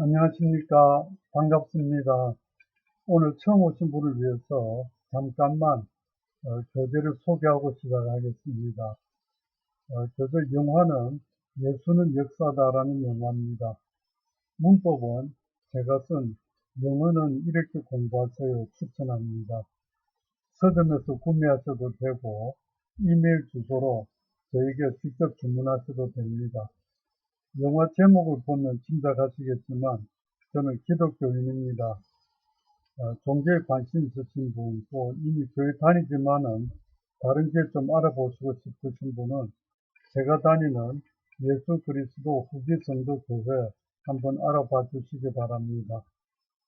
안녕하십니까. 반갑습니다. 오늘 처음 오신 분을 위해서 잠깐만 어, 교재를 소개하고 시작하겠습니다. 어, 교재 영화는 예수는 역사다라는 영화입니다. 문법은 제가 쓴 영어는 이렇게 공부하세요 추천합니다. 서점에서 구매하셔도 되고 이메일 주소로 저에게 직접 주문하셔도 됩니다. 영화 제목을 보면 짐작하시겠지만 저는 기독교인입니다. 어, 종교에 관심 있으신 분, 또 이미 교회 다니지만은 다른 교회 좀 알아보시고 싶으신 분은 제가 다니는 예수 그리스도 후기 성도 교회 한번 알아봐 주시기 바랍니다.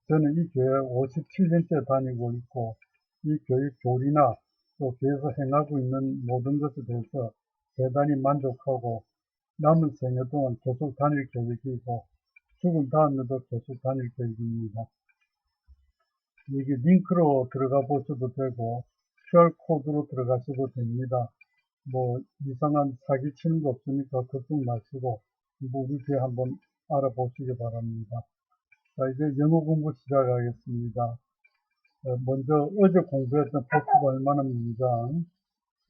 저는 이 교회 57년째 다니고 있고 이 교회 교리나 또 교회에서 행하고 있는 모든 것에 대해서 대단히 만족하고 남은 생애 동안 계속 다닐 계획이고 죽은 다음에도 계속 다닐 계획입니다. 여기 링크로 들어가 보셔도 되고 QR코드로 들어가셔도 됩니다. 뭐 이상한 사기 치는 거 없으니까 걱정 마시고 뭐 우리 교회 한번 알아보시기 바랍니다. 자 이제 영어 공부 시작하겠습니다. 어, 먼저 어제 공부했던 복습할 만한 문장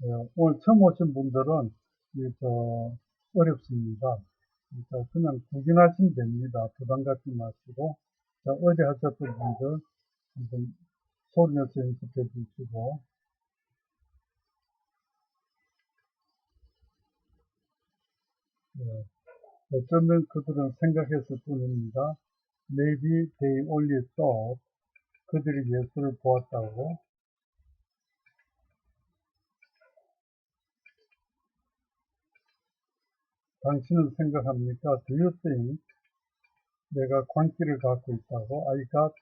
어, 오늘 처음 오신 분들은 이저 어렵습니다. 그러니까 그냥 구경하시면 됩니다. 부담 갖지 마시고 자, 어제 하셨던 분들 한번 소리 내서 연습해 주시고 예. 어쩌면 그들은 생각했을 뿐입니다. Maybe they only thought 그들이 예수를 보았다고 당신은 생각합니까? Do you think 내가 광기를 갖고 있다고? I got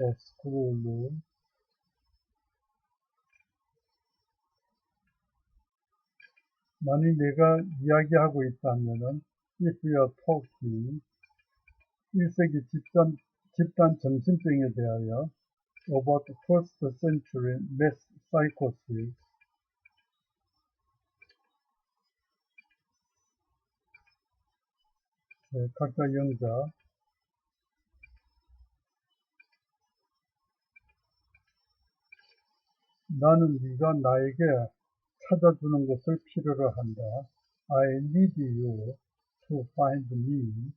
a screw. 만일 내가 이야기하고 있다면은 if you are talking 1세기 집단, 집단 정신병에 대하여 about first century mass psychosis 각자 영자 나는 네가 나에게 찾아주는 것을 필요로 한다. I need you to find me.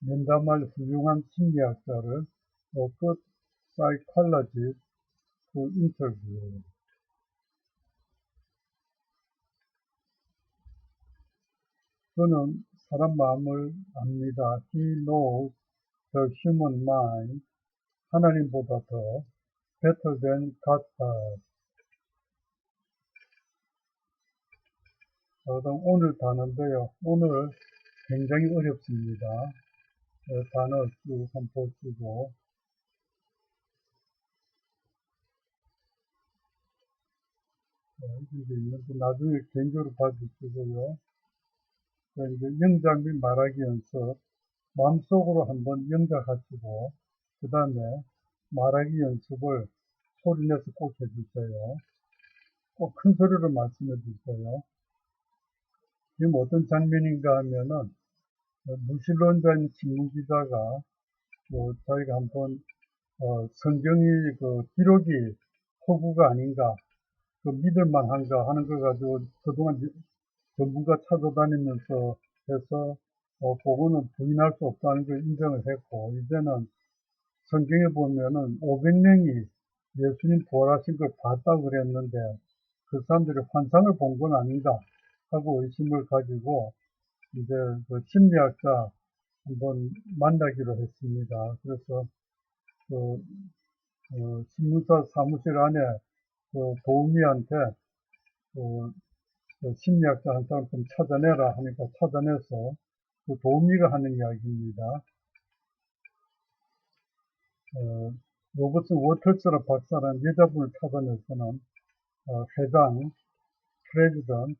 면담할 훌륭한 심리학자를 good psychologist to interview. 그는 사람 마음을 압니다. He knows the human mind. 하나님보다 더 better than God does. 그럼 오늘 단어인데요. 오늘 굉장히 어렵습니다. 어, 단어 쭉 한번 보시고 이게 있는데 나중에 개인적으로 봐주시고요. 영작 및 말하기 연습 마음속으로 한번 영작하시고 그 다음에 말하기 연습을 소리내서 꼭 해주세요. 꼭 큰 소리로 말씀해 주세요. 지금 어떤 장면인가 하면은 무신론자인 신문기자가 뭐 저희가 한번 어, 성경이 그 기록이 허구가 아닌가 그 믿을만한가 하는 걸 가지고 그동안 전부가 찾아다니면서 해서 어, 그거는 부인할 수 없다는 걸 인정을 했고 이제는 성경에 보면은 500명이 예수님 부활하신 걸 봤다고 그랬는데 그 사람들이 환상을 본 건 아닌가 하고 의심을 가지고 이제 그 심리학자 한번 만나기로 했습니다. 그래서 그 어, 신문사 사무실 안에 그 도우미한테 그, 그 심리학자 한 사람 좀 찾아내라 하니까 찾아내서 그 도우미가 하는 이야기입니다. 어, 로버트 워터스라 박사라는 여자분을 찾아내서는 어, 회장, 프레지던,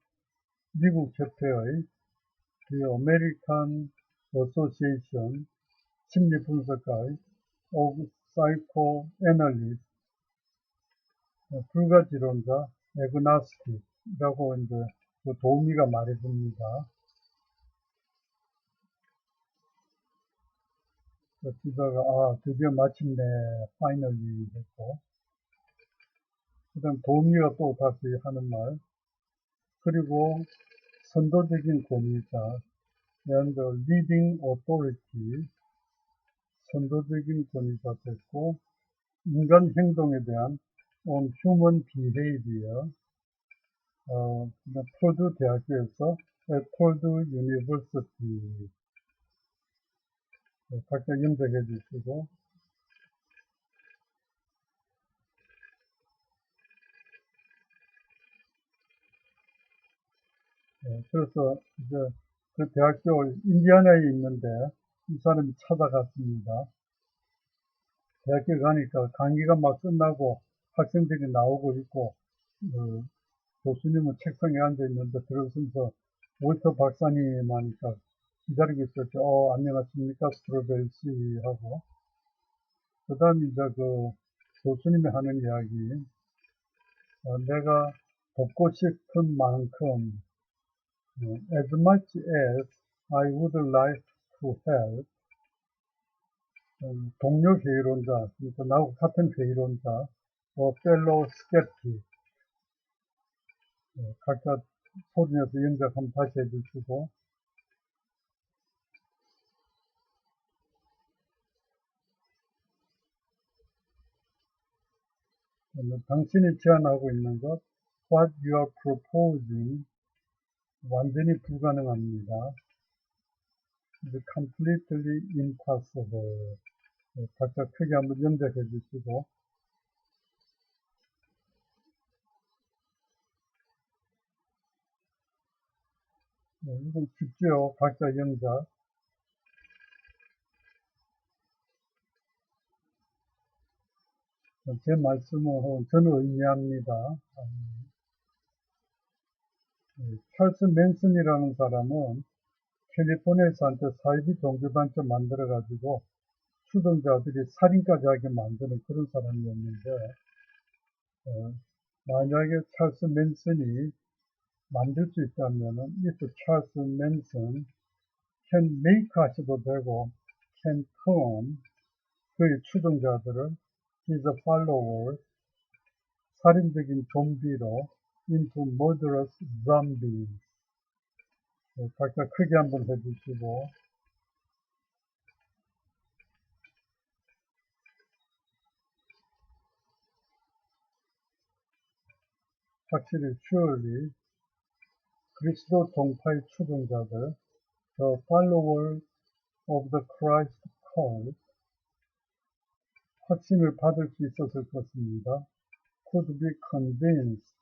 미국 협회의 그 아메리칸 어소시에이션 심리 분석가의 오브 사이코 애널리스트 불가지론자 에그나스틱이라고 이제 그 도우미가 말해줍니다. 그 기자가 아 드디어 마침내 파이널리 했고. 그 다음 도미가 또 다시 하는 말. 그리고 선도적인 권위자 and leading authority 선도적인 권위자 됐고 인간 행동에 대한 on human behavior 어, 폴드 대학교에서 폴드 유니버시티 네, 각자 염색해 주시고 네, 그래서 이제 그 대학교 인디아나에 있는데 이 사람이 찾아갔습니다. 대학교 가니까 강의가 막 끝나고 학생들이 나오고 있고 어, 교수님은 책상에 앉아 있는데 들어서면서 월터 박사님 하니까 기다리고 있었죠. 어, 안녕하십니까 스트로벨 씨 하고 그 다음 이제 그 교수님이 하는 이야기 어, 내가 돕고 싶은 만큼 as much as I would like to help 동료 회의론자, 그러니까 나하고 같은 회의론자, 뭐 fellow skeptic 각자 소리내서 한번 다시 해주시고 당신이 제안하고 있는 것 what you are proposing 완전히 불가능합니다. The completely impossible. 각자 크게 한번 염색해 주시고 네, 이건 쉽죠. 각자 영작. 제 말씀은 저는 의미합니다. 찰스 맨슨이라는 사람은 캘리포니아에서한테 사이비 종교단체 만들어가지고 추동자들이 살인까지 하게 만드는 그런 사람이었는데 어, 만약에 찰스 맨슨이 만들 수 있다면은 if 찰스 맨슨 can make 하셔도 되고 can turn 그의 추종자들을 his followers 살인적인 좀비로 into murderous zombies 네, 각자 크게 한번 해주시고 확실히 surely 그리스도 동파의 추종자들 the followers of the Christ cult 확신을 받을 수 있었을 것입니다. could be convinced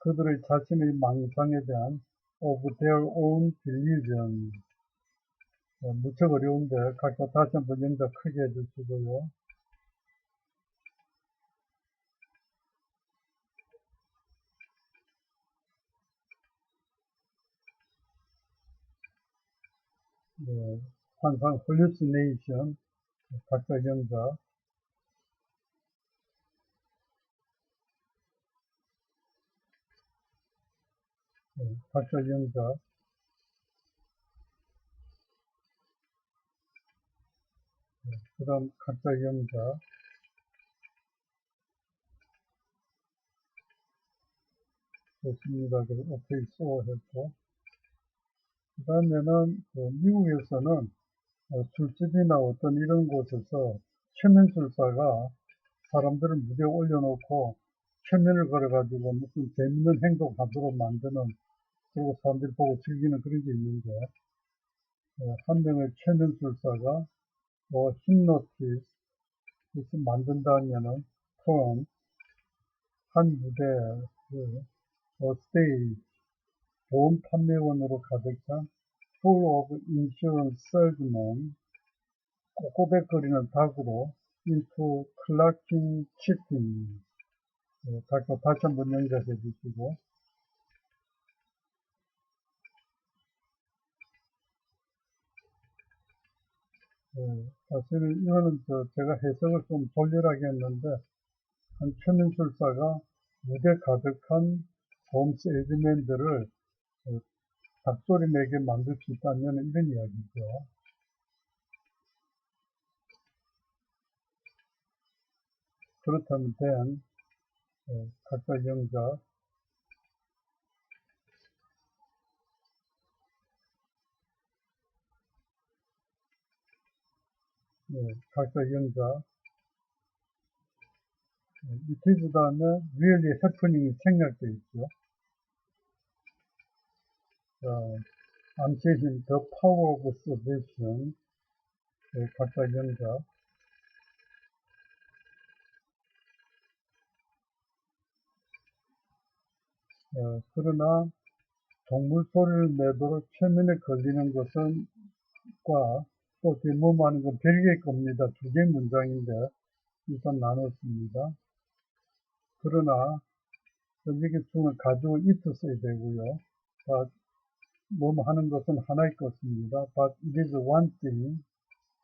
그들의 자신의 망상에 대한 of their own delusion 어, 무척 어려운데 각자 다시 한번 영작 크게 해주시고요. 네, hallucination 각자 영작 네, 각자 영작 네, 그 다음 각자 영작 좋습니다. 그래서 오케이 쏘 했고 그 다음에는 그 미국에서는 어, 술집이나 어떤 이런 곳에서 최면술사가 사람들을 무대에 올려놓고 최면을 걸어가지고 무슨 재밌는 행동하도록 만드는 그리고 사람들이 보고 즐기는 그런 게 있는데 어, 한 명의 최면술사가 뭐 힌노티스 이렇게 만든다면은 턴, 한 무대, 그, 어, 스테이지, 보험 판매원으로 가득 찬 full of insurance salesmen 꼬꼬백거리는 닭으로 into clucking chicken. 네, 다시 한번 연결해 주시고. 네, 사실은 이거는 저 제가 해석을 좀 돌려하게 했는데 한 천연술사가 무대 가득한 홈 세일즈맨들을 잡소리 내게 만들 수 있다면 이런 이야기죠. 그렇다면 대한 각자 영자, 네, 각자 영자 예, 밑에 예, 보다는 really happening이 생략되어 있죠. 자, I'm chasing the power of submission 예, 각자 영자 어, 그러나 동물 소리를 내도록 최면에 걸리는 것은 과또 뒷몸하는 건 별개의 겁니다. 두 개의 문장인데 일단 나눴습니다. 그러나 여기 중을 가지고 있어 써야 되고요. 자, 뭐 하는 것은 하나의 것입니다. But it is one thing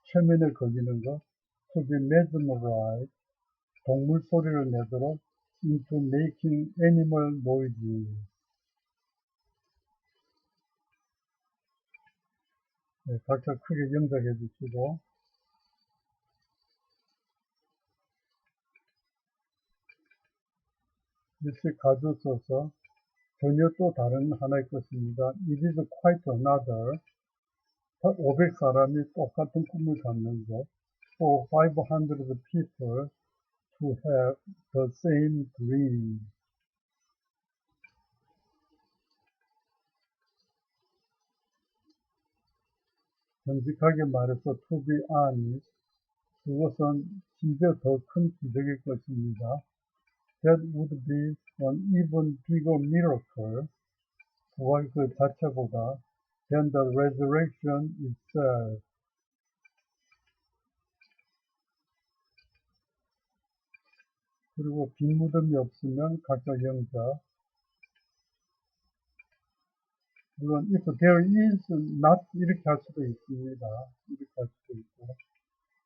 최면에 걸리는 것 to be mesmerized 동물 소리를 내도록 into making animal noises 네, 각자 크게 영작해 주시고 일찍 가져서서 전혀 또 다른 하나의 것입니다. It is quite another 500사람이 똑같은 꿈을 갖는 것 for 500 people to have the same dream. 정직하게 말해서 to be honest, 그것은 심지어 더 큰 기적일 것입니다. That would be an even bigger miracle, 부활 그 자체보다 than the resurrection itself. 그리고 빈 무덤이 없으면 각자 영자. 물론 if there is not 이렇게 할 수도 있습니다. 이렇게 할 수도 있고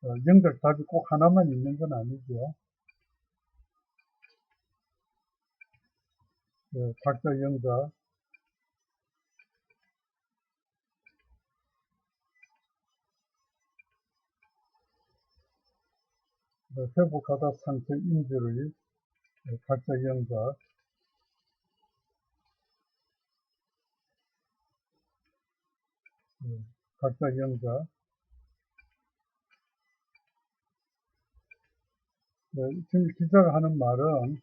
어, 영작 답이 꼭 하나만 있는 건 아니죠. 네, 각자 네, 회복하다 상처 인주를 네, 각자 네, 각자 네, 지금 기자가 하는 말은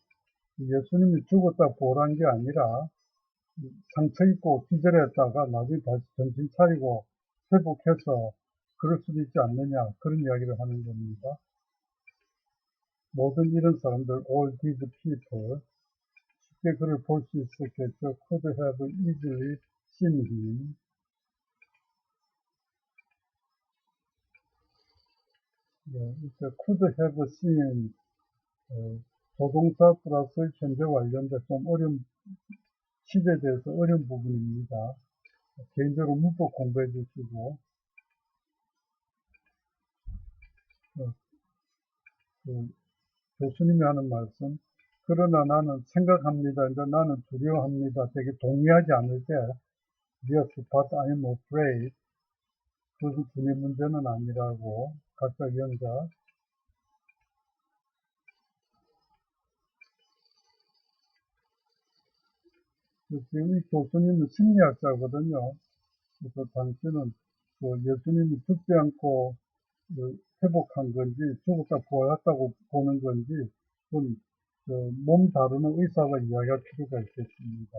예수님이 죽었다 보란 게 아니라 상처 입고 기절했다가 나중에 다시 정신 차리고 회복해서 그럴 수도 있지 않느냐 그런 이야기를 하는 겁니다. 모든 이런 사람들, all these people 쉽게 그를 볼 수 있었겠죠. could have easily seen him. 네, could have seen 어, 조동사 플러스 현재 완료인데 좀 어려운 시제에 대해서 어려운 부분입니다. 개인적으로 문법 공부해 주시고 어, 그 교수님이 하는 말씀 그러나 나는 생각합니다. 이제 나는 두려워합니다. 되게 동의하지 않을 때 yes, but I'm afraid 그것은 주님 문제는 아니라고 각자 연자 지금 이 교수님은 심리학자거든요. 그래서 당신은 그 예수님이 죽지 않고 그 회복한 건지 죽었다 부활했다고 보는 건지 그몸 다루는 의사가 이야기할 필요가 있겠습니다.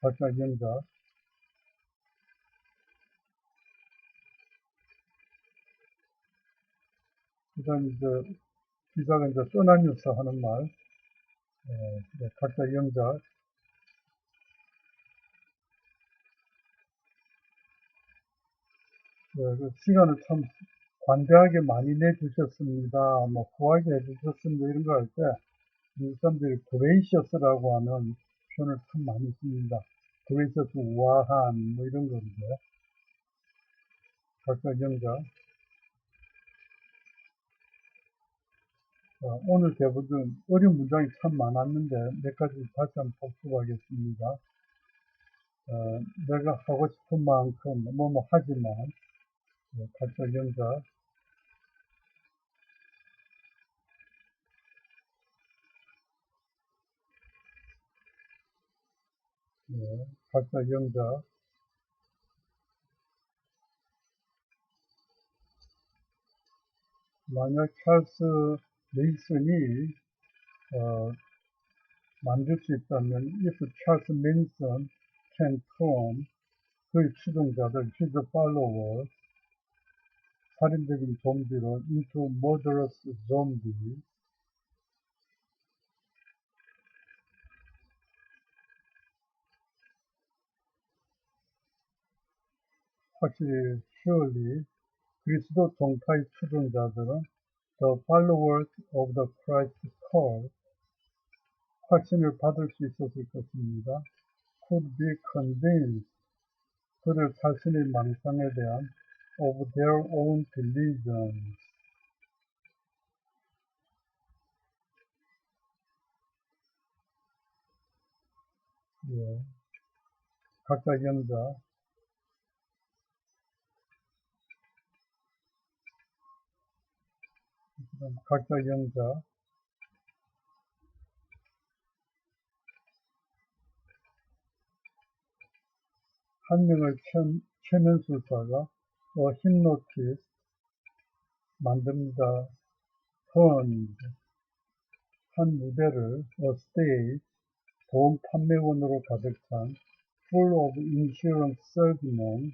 각자 연자 그 다음 이제 기자가 이제 떠나면서 하는 말 예, 각자 영자 그 시간을 참 관대하게 많이 내주셨습니다. 뭐, 후하게 해주셨습니다. 이런 거 할 때, 이 사람들이 그레이셔스라고 하는 표현을 참 많이 씁니다. 그레이셔스 우아한, 뭐 이런 건데. 각자 영자. 자, 오늘 대부분 어려운 문장이 참 많았는데, 몇 가지 다시 한번 복습하겠습니다. 어, 내가 하고 싶은 만큼, 뭐, 뭐, 하지만, 각설경사 각설경사 만약 찰스 메이슨이 어, 만들 수 있다면 if Charles Manson can form 그의 추종자들, his followers 살인적인 좀비로 into murderous zombies 확실히 surely 그리스도 종파의 추종자들은 the followers of the Christ cult 확신을 받을 수 있었을 것입니다. could be convinced 그들 자신의 망상에 대한 of their own delusions 예. 각자 그다음 각자 영자 한 명을 천, 최면술사가 어, 힌노티스 만듭니다. turned 한 무대를 어, stage 보험 판매원으로 가득 찬 full of insurance salesmen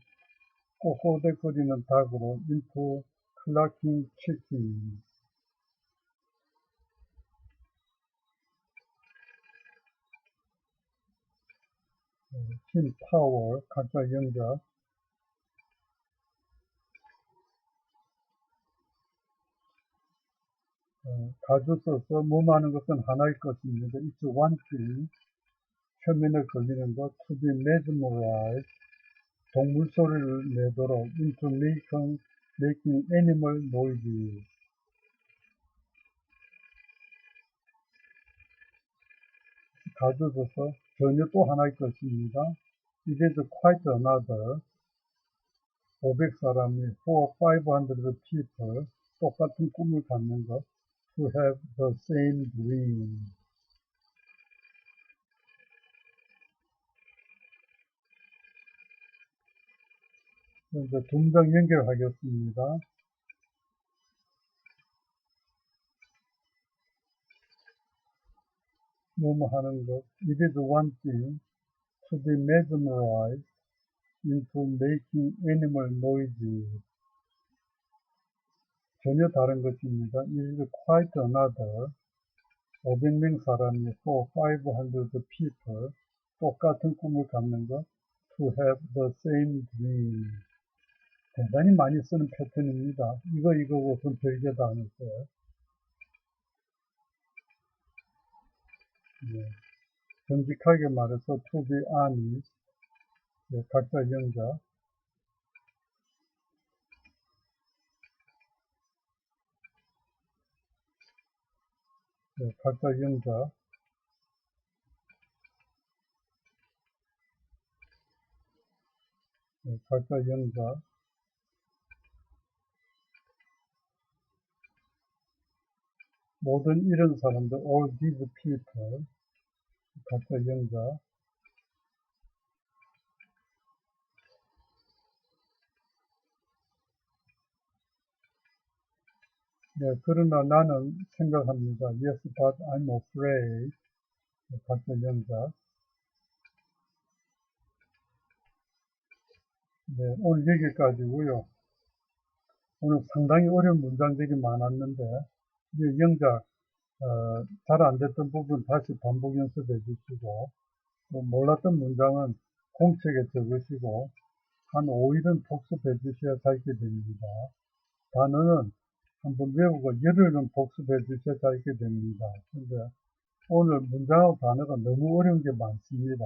꼬꼬대거리는 닭으로 into clucking chickens 힘, 파워, 각자 영자, 가주 써서 몸하는 것은 하나일 것입니다. It's one thing. 표면에 걸리는 것, to be mesmerized. 동물 소리를 내도록 into making, making animal noises. 가주 써서 전혀 또 하나일 것입니다. It is quite another. 500 사람이 for 500 people 똑같은 꿈을 갖는 것 to have the same dream. 이제 동작 연결하겠습니다. 뭐뭐 하는 것. It is one thing to be mesmerized into making animal noises. 전혀 다른 것입니다. It is quite another. 500명 사람이 for 500 people 똑같은 꿈을 갖는 것 to have the same dream. 대단히 많이 쓰는 패턴입니다. 이거 이거고선 별개도 안 했어요. 네. 정직하게 말해서 to be honest. 네, 각자 영자. 영자. 네, 각자 영자. 모든 이런 사람들, all these people, 각자 영자. 네, 그러나 나는 생각합니다. Yes, but I'm afraid. 네, 각자 영자. 네, 오늘 여기까지고요. 오늘 상당히 어려운 문장들이 많았는데 이제 영작 어, 잘 안 됐던 부분 다시 반복 연습해 주시고 또 몰랐던 문장은 공책에 적으시고 한 5일은 복습해 주셔야 잘 있게 됩니다. 단어는 한번 외우고 열흘은 복습해 주셔야 잘 있게 됩니다. 근데 오늘 문장하고 단어가 너무 어려운 게 많습니다.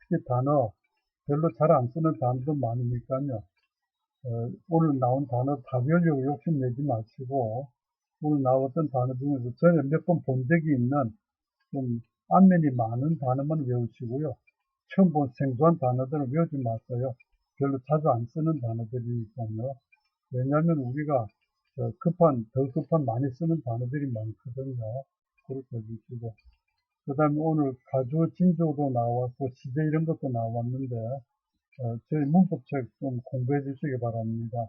특히 단어 별로 잘 안 쓰는 단어도 많으니까요. 어, 오늘 나온 단어 다 외우려고 욕심내지 마시고 오늘 나왔던 단어 중에서 전에 몇 번 본 적이 있는 좀 안면이 많은 단어만 외우시고요. 처음 본 생소한 단어들은 외우지 마세요. 별로 자주 안 쓰는 단어들이니까요. 왜냐하면 우리가 급한, 더 급한 많이 쓰는 단어들이 많거든요. 그렇게 해주시고. 그 다음에 오늘 가주 진조도 나왔고 시제 이런 것도 나왔는데 어, 저희 문법책 좀 공부해 주시기 바랍니다.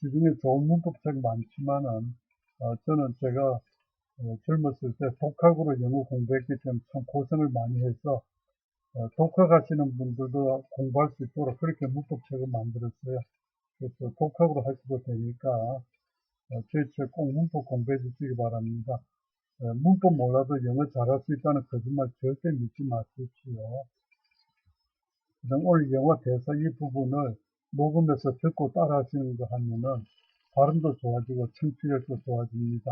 시중에 좋은 문법책 많지만은 어, 저는 제가 어, 젊었을 때 독학으로 영어 공부했기 때문에 참 고생을 많이 해서 어, 독학하시는 분들도 공부할 수 있도록 그렇게 문법책을 만들었어요. 그래서 독학으로 하셔도 되니까 어, 책꼭 문법 공부해 주시기 바랍니다. 어, 문법 몰라도 영어 잘할 수 있다는 거짓말 절대 믿지 마십시오. 그다음 오늘 영어 대사 이 부분을 녹음해서 듣고 따라 하시는 거 하면은 발음도 좋아지고 청취력도 좋아집니다.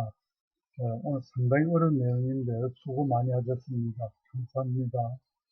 어, 오늘 상당히 어려운 내용인데 수고 많이 하셨습니다. 감사합니다.